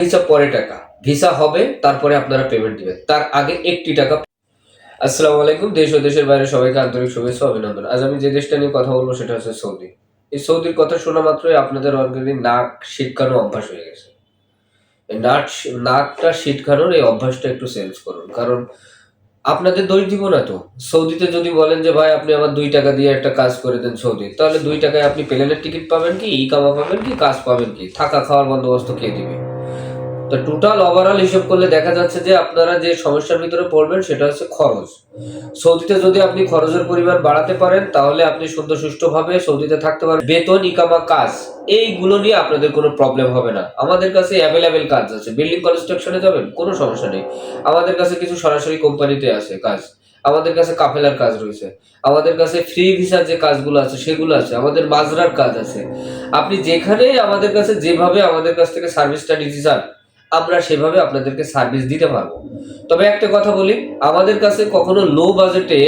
Visa পরে টাকা। Visa হবে, তারপরে আপনারা পেমেন্ট দিবেন। তার আগে একটি টাকা আসসালামু আলাইকুম, দেশ ও দেশের বাইরে সবাইকে আন্তরিক শুভেচ্ছা অভিনন্দন। আজ আমি যে দেশটা নিয়ে কথা বলব, সেটা হচ্ছে সৌদি। এই সৌদির কথা শোনা মাত্রই আপনাদের অলরেডি নাক শীতকানো অভ্যাস হয়ে গেছে। নাক নাকটা শীতকানোর এই অভ্যাসটা একটু চেঞ্জ করুন। কারণ আপনাদের দোষ দিব না তো। সৌদিতে যদি বলেন যে, ভাই, আপনি আমার দুই টাকা দিয়ে একটা কাজ করে দেন সৌদি, তাহলে দুই টাকায় আপনি প্লেনের টিকিট পাবেন কি ই কামা পাবেন কি, কাজ পাবেন কি? থাকা, খাওয়ার বন্দোবস্ত কে দিবে? তো টোটাল ওভারঅল হিসেব করলে দেখা যাচ্ছে যে আপনারা যে সমস্যার ভিতরে পড়বেন সেটা হচ্ছে খরচ। সৌদিতে যদি আপনি খরচের পরিমাণ বাড়াতে পারেন, তাহলে আপনি সুন্দর সুষ্ঠুভাবে সৌদিতে থাকতে পারেন বেতন, ইকামা, কাজ, এইগুলো নিয়ে আপনাদের কোনো প্রবলেম হবে না। আমাদের কাছে অ্যাভেলেবেল কাজ আছে। বিল্ডিং কনস্ট্রাকশনে যাবেন, কোনো সমস্যা নেই। আমাদের কাছে কিছু সরাসরি কোম্পানিতে আছে কাজ। আমাদের কাছে কাফেলার কাজ রয়েছে। আমাদের কাছে ফ্রি ভিসার যে কাজগুলো আছে, সেগুলো আছে। আমাদের মাজরার কাজ আছে। আপনি যেখানে আমাদের কাছে যেভাবে আমাদের কাছ থেকে সার্ভিসটা নিতে চান আমরা সেভাবে আপনাদেরকে সার্ভিস দিতে পারব। তবে একটা কথা বলি, আমাদের কাছে কখনো লো বাজেটে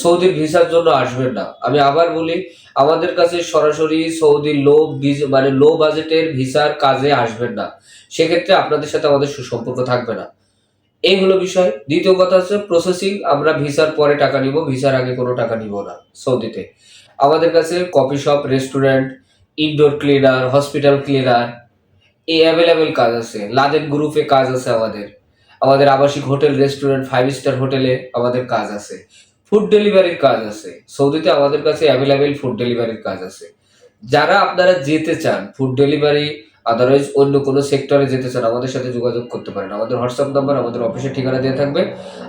সৌদির ভিসার জন্য আসবেন না। আমি আবার বলি, আমাদের কাছে সরাসরি সৌদি লো মানে লো বাজেটের ভিসার কাজে আসবেন না। সেক্ষেত্রে আপনাদের সাথে আমাদের সুসম্পর্ক থাকবে না। এই হলো বিষয়। দ্বিতীয় কথা হচ্ছে প্রসেসিং আমরা ভিসার পরে টাকা নিব ভিসার আগে কোনো টাকা নিব না সৌদিতে। আমাদের কাছে coffee shop restaurant indoor cleaner hospital cleaner এই অ্যাভেলেবেল কাজ আছে। লাদেন গ্রুপে কাজ আছে আমাদের। আমাদের আবাসিক হোটেল রেস্টুরেন্ট ফাইভ স্টার হোটেলে আমাদের কাজ আছে। ফুড ডেলিভারির কাজ আছে। সৌদিতে আমাদের কাছে অ্যাভেলেবেল ফুড ডেলিভারির কাজ আছে। যারা আপনারা যেতে চান ফুড ডেলিভারি আদারওয়াইজ অন্য কোনো সেক্টরে যেতে চান, আমাদের সাথে যোগাযোগ করতে পারেন। আমাদের হোয়াটসঅ্যাপ নাম্বার আমাদের অফিসের ঠিকানা দেওয়া থাকবে।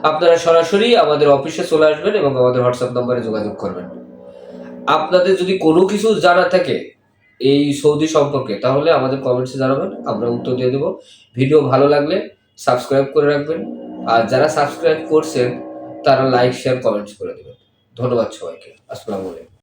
আপনারা সরাসরি আমাদের অফিসে চলে আসবেন এবং আমাদের হোয়াটসঅ্যাপ নাম্বারে যোগাযোগ করবেন। আপনাদের যদি কোনো কিছু জানা থাকে এই সৌদি সম্পর্কে, তাহলে আমাদের কমেন্টসে জানাবেন, আমরা উত্তর দিয়ে দেবো। ভিডিও ভালো লাগলে সাবস্ক্রাইব করে রাখবেন, আর যারা সাবস্ক্রাইব করছেন, তারা লাইক শেয়ার কমেন্টস করে দেবেন। ধন্যবাদ সবাইকে। আসসালামু আলাইকুম।